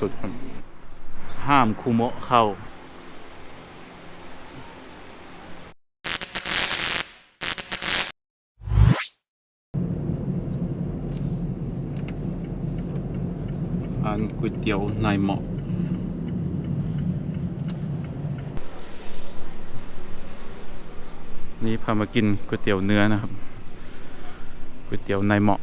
สุดๆครับห้ามคูโมะเข้า อันก๋วยเตี๋ยวนายเหมาะนี่พามากินก๋วยเตี๋ยวเนื้อนะครับก๋วยเตี๋ยวนายเหมาะ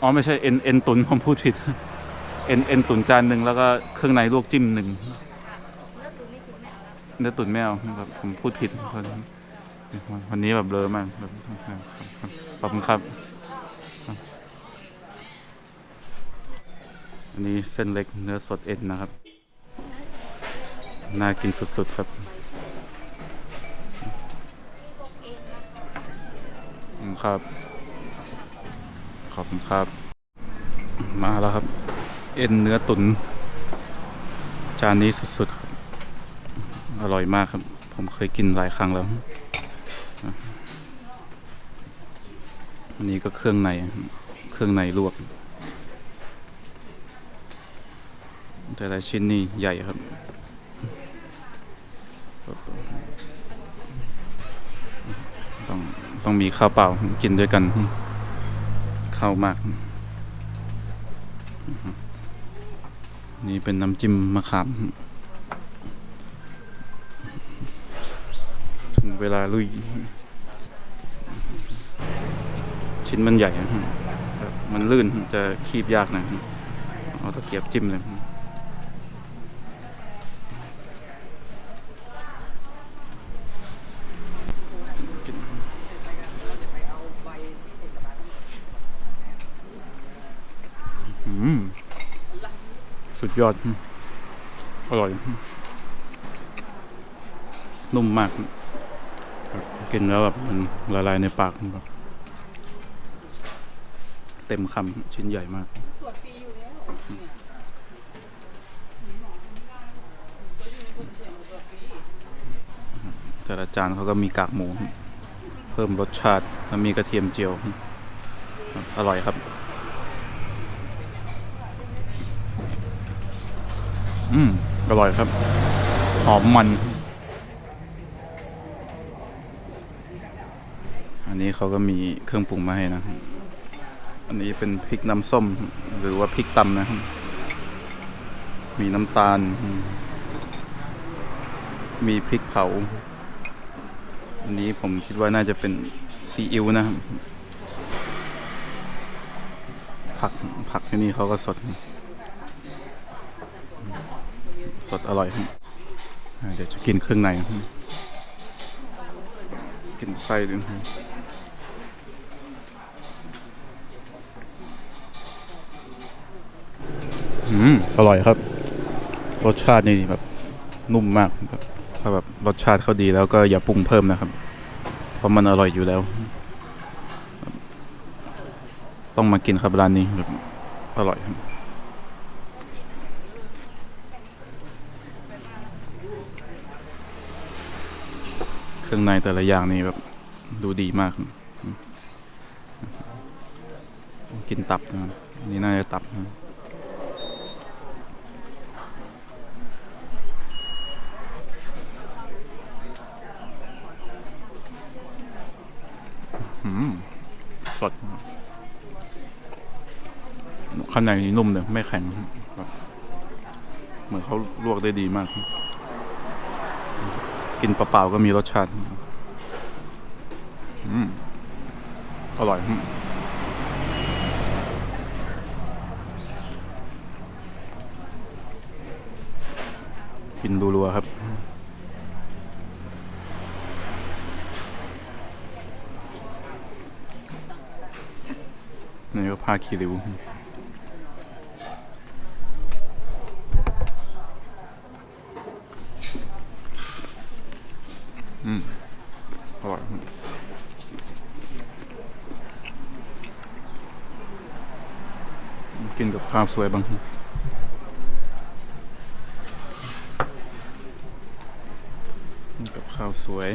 อ๋อไม่ใช่เอ็นเอ็นตุนผมพูดผิดเอ็นเอ็นตุนจานหนึ่งแล้วก็เครื่องในลวกจิ้มหนึ่งเนื้อตุ๋นไม่เอาแล้วเนื้อตุนไม่เอาครับผมพูดผิดวันนี้วันนี้แบบเบลอมากแบบขอบคุณครับ อันนี้เส้นเล็กเนื้อสดเอ็นนะครับ น่ากินสุดๆครับขอบคุณครับ อบคุณครับ มาแล้วครับ เอ็นเนื้อตุ๋นจานนี้สุดๆครับอร่อยมากครับ ผมเคยกินหลายครั้งแล้วอันนี้ก็เครื่องในเครื่องในลวก แต่ละชิ้นนี่ใหญ่ครับต้องต้องมีข้าวเปล่ากินด้วยกัน เข้ามาก นี่เป็นน้ำจิ้มมะขามถึงเวลาลุย ชิ้นมันใหญ่อะมันลื่นจะคีบยากนะ เอาตะเกียบจิ้มเลย อืม สุ ดยอด อร่อย นุ่มมาก กินแล้วแบบมันละลายในปากแบบเต็มคำชิ้นใหญ่มากแต่ละจานเขาก็มีกากหมู เพิ่มรสชาติแล้วมีกระเทียมเจียว อร่อยครับ อืมอร่อยครับ หอมมัน อันนี้เขาก็มีเครื่องปรุงมาให้นะ อันนี้เป็นพริกน้ำส้ม หรือว่าพริกตำนะครับ มีน้ำตาล มีพริกเผา อันนี้ผมคิดว่าน่าจะเป็นซีอิ๊วนะครับผักผักที่นี่เขาก็สด สดอร่อยครับเดี๋ยวจะกินเครื่องในครับกินไส้ด้วยครับอืมอร่อยครับ รสชาตินี่แบบนุ่มมากแบบถ้าแบบรสชาติเขาดีแล้วก็อย่าปรุงเพิ่มนะครับ เพราะมันอร่อยอยู่แล้ว ต้องมากินครับร้านนี้แบบอร่อยครับ เครื่องในแต่ละอย่างนี่แบบดูดีมาก กินตับนะนี่น่าจะตับนะอืมสดข้างในนี่นุ่มเลยไม่แข็ง เหมือนเขาลวกได้ดีมาก กินเปล่าๆก็มีรสชาติอืมอร่อยกินดูรัวๆครับ นี่ก็ผ้าคีริว อ กินกับข้าวสวยบางทีกับข้าวสวย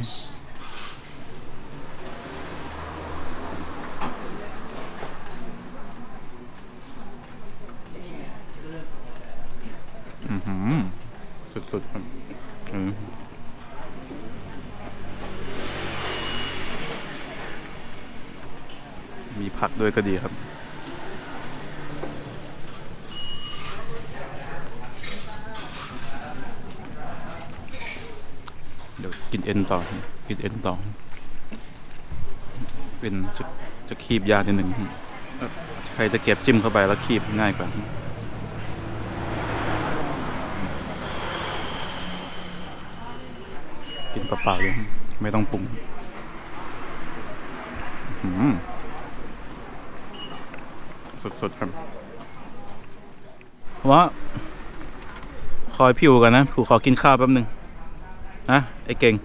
อือหือสุดๆครับมีผักด้วยก็ดีครับ เดี๋ยวกิ นเอ็นต่อกินเอ็นต่อ เป็นจะจะคีบยากนิดหนึ่งใครจะเก็บจิ้มเข้าไปแล้วคีบง่ายกว่ากินเปล่าๆเลยไม่ต้องปรุงอื้อหือสดๆครับว่าคอยผิวกันนะผิวขอกินข้าวแป๊บหนึ่งนะไอ้เก่ง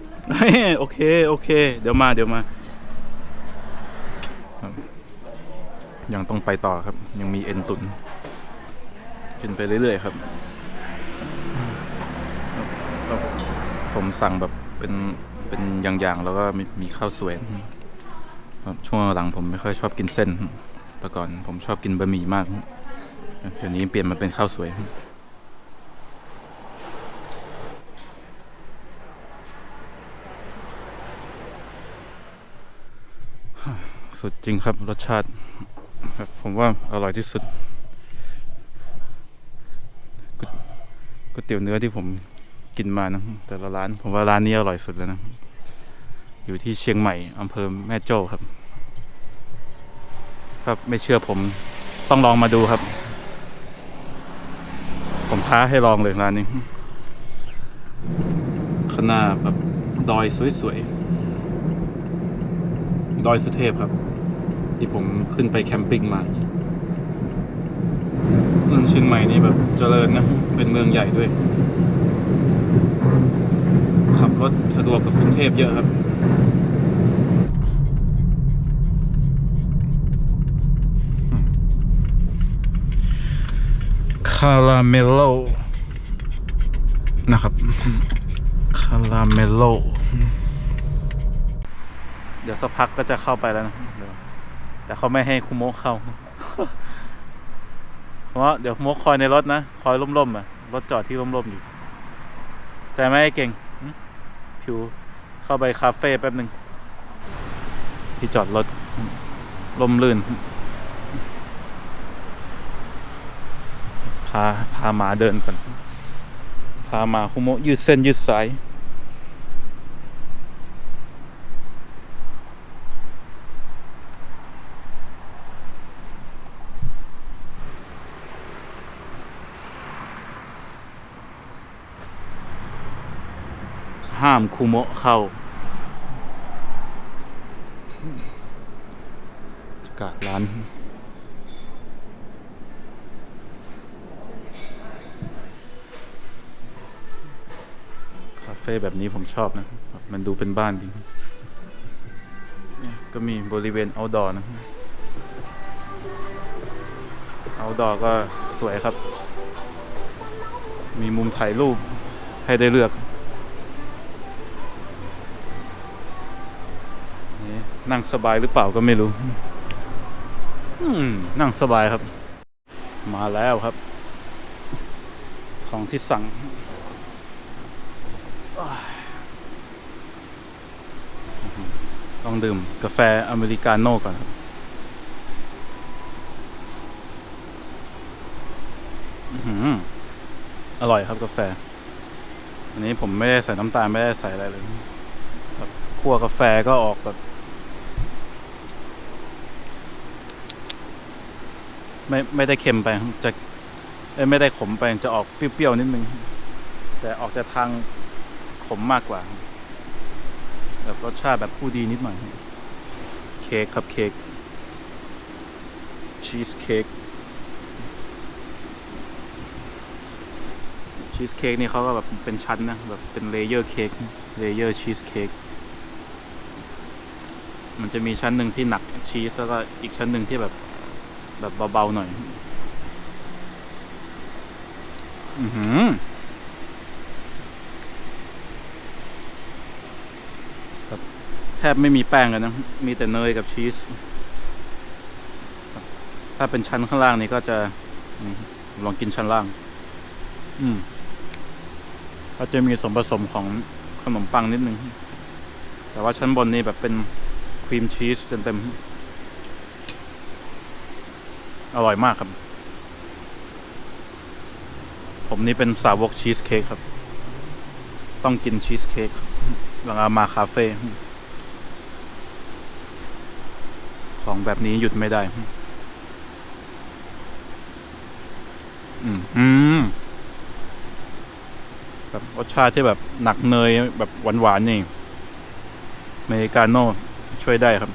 โอเค โอเค เดี๋ยวมาเดี๋ยวมาครับยังต้องไปต่อครับ ยังมีเอ็นตุนกินไปเรื่อยๆครับ ผมสั่งแบบเป็นเป็นอย่างๆ แล้วก็มีมีข้าวสวยครับช่วงหลังผมไม่ค่อยชอบกินเส้น แต่ก่อนผมชอบกินบะหมี่มากเดี๋ยวนี้เปลี่ยนมาเป็นข้าวสวย สุดจริงครับรสชาติครับผมว่าอร่อยที่สุดก๋วยเตี๋ยวเนื้อที่ผมกินมานะ แต่ละร้านผมว่าร้านนี้อร่อยสุดแล้วนะ อยู่ที่เชียงใหม่อำเภอแม่โจ้ครับ ครับไม่เชื่อผมต้องลองมาดูครับ ผมท้าให้ลองเลยร้านนี้ขางหนาแบบดอยสวยๆ ดอยสุเทพครับ ที่ผมขึ้นไปแคมปิ้งมาเมืองเชียงใหม่นี่แบบเจริญนะ เป็นเมืองใหญ่ด้วย ขับรถสะดวกกับกรุงเทพเยอะครับคาราเมลโลนะครับคาราเมลโล ดี๋ยวสักพักก็จะเข้าไปแล้วนะแต่เขาไม่ให้คุโมเข้า เพราะเดี๋ยวคุโมคอยในรถนะคอยร่มๆอะรถจอดที่ร่มๆอยู่ใจไหมไอ้เก่งผิวเข้าไปคาเฟ่แป๊บหนึ่งที่จอดรถลมลื่น พาพาหมาเดินก่อนพาหมาคุโมยืดเส้นยืดสาย ห้ามคุโมะเข้าบรรยากาศร้านคาเฟ่แบบนี้ผมชอบนะ มันดูเป็นบ้านดีเนี่ยก็มีบริเวณ outdoor นะ outdoor ก็สวยครับ มีมุมถ่ายรูปให้ได้เลือก นั่งสบายหรือเปล่าก็ไม่รู้ อืม นั่งสบายครับ มาแล้วครับ ของที่สั่ง ต้องดื่มกาแฟอเมริกาโน่ก่อนครับอื้อหืออร่อยครับกาแฟ อันนี้ผมไม่ได้ใส่น้ำตาลไม่ได้ใส่อะไรเลยแบบคั่วกาแฟก็ออกแบบ ไม่ไม่ได้เค็มไปจะไม่ได้ขมไปจะออกเปรี้ยวๆนิดนึง แต่ออกจะทางขมมากกว่า แบบรสชาติแบบผู้ดีนิดหน่อยเค้กครับเค้กชีสเค้กชีสเค้กนี่เขาก็แบบเป็นชั้นนะแบบเป็นเลเยอร์เค้กเลเยอร์ชีสเค้กมันจะมีชั้นหนึ่งที่หนักชีสแล้วก็อีกชั้นหนึ่งที่แบบ แบบเบา ๆ หน่อย อือหือครับแทบไม่มีแป้งกันนะ มีแต่เนยกับชีส ถ้าเป็นชั้นข้างล่างนี่ก็จะลองกินชั้นล่าง อืมก็จะมีส่วนผสมของขนมปังนิดนึง แต่ว่าชั้นบนนี่แบบเป็นครีมชีสเต็มๆ อร่อยมากครับ ผมนี่เป็นสาวกชีสเค้กครับ ต้องกินชีสเค้กเวลามาคาเฟ่ของแบบนี้หยุดไม่ได้ อืมอืมแบบรสชาติที่แบบหนักเนยแบบหวานๆนี่เมริกาโน่ช่วยได้ครับ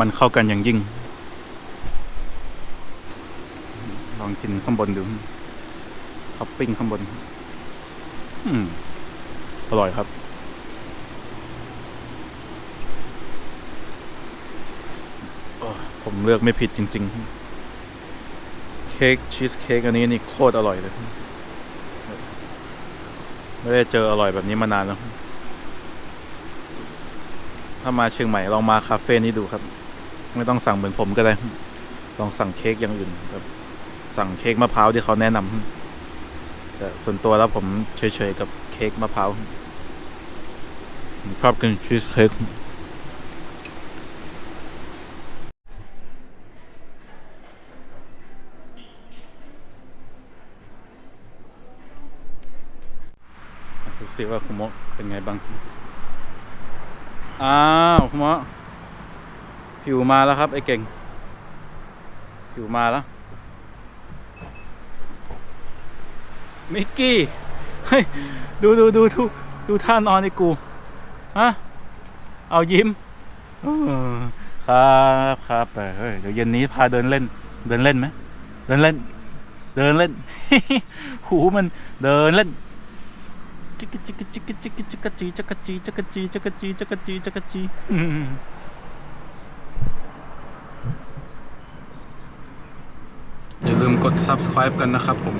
มันเข้ากันอย่างยิ่ง ลองกินข้างบนดูท็อปปิ้งข้างบน อืม อร่อยครับ ผมเลือกไม่ผิดจริง ๆ เค้กชีสเค้กอันนี้นี่โคตรอร่อยเลย ไม่ได้เจออร่อยแบบนี้มานานแล้วถ้ามาเชียงใหม่ลองมาคาเฟ่นี้ดูครับ ไม่ต้องสั่งเหมือนผมก็ได้ ลองสั่งเค้กอย่างอื่นแบบสั่งเค้กมะพร้าวที่เขาแนะนำแต่ส่วนตัวแล้วผมเฉยๆกับเค้กมะพร้าวชอบกินชีสเค้กดูสิว่าคุณโมะเป็นไงบ้าง อ้าวคุณโมะ ผิวมาแล้วครับไอ้เก่ง ผิวมาแล้ว มิกกี้ เฮ้ย ดูดูดูดูดูท่านอนไอ้กู ฮะ เอายิ้มครับครับแต่เฮ้ยเดี๋ยวเย็นนี้พาเดินเล่น เดินเล่นไหม เดินเล่น เดินเล่น หูมันเดินเล่นจิกกะจิกกะจิกกะจิกกะจิกกะจีจักกะจีจักกะจีจักกะจีจักกะจีจักกะจีอืมอย่าลืม กด subscribe กันนะครับผม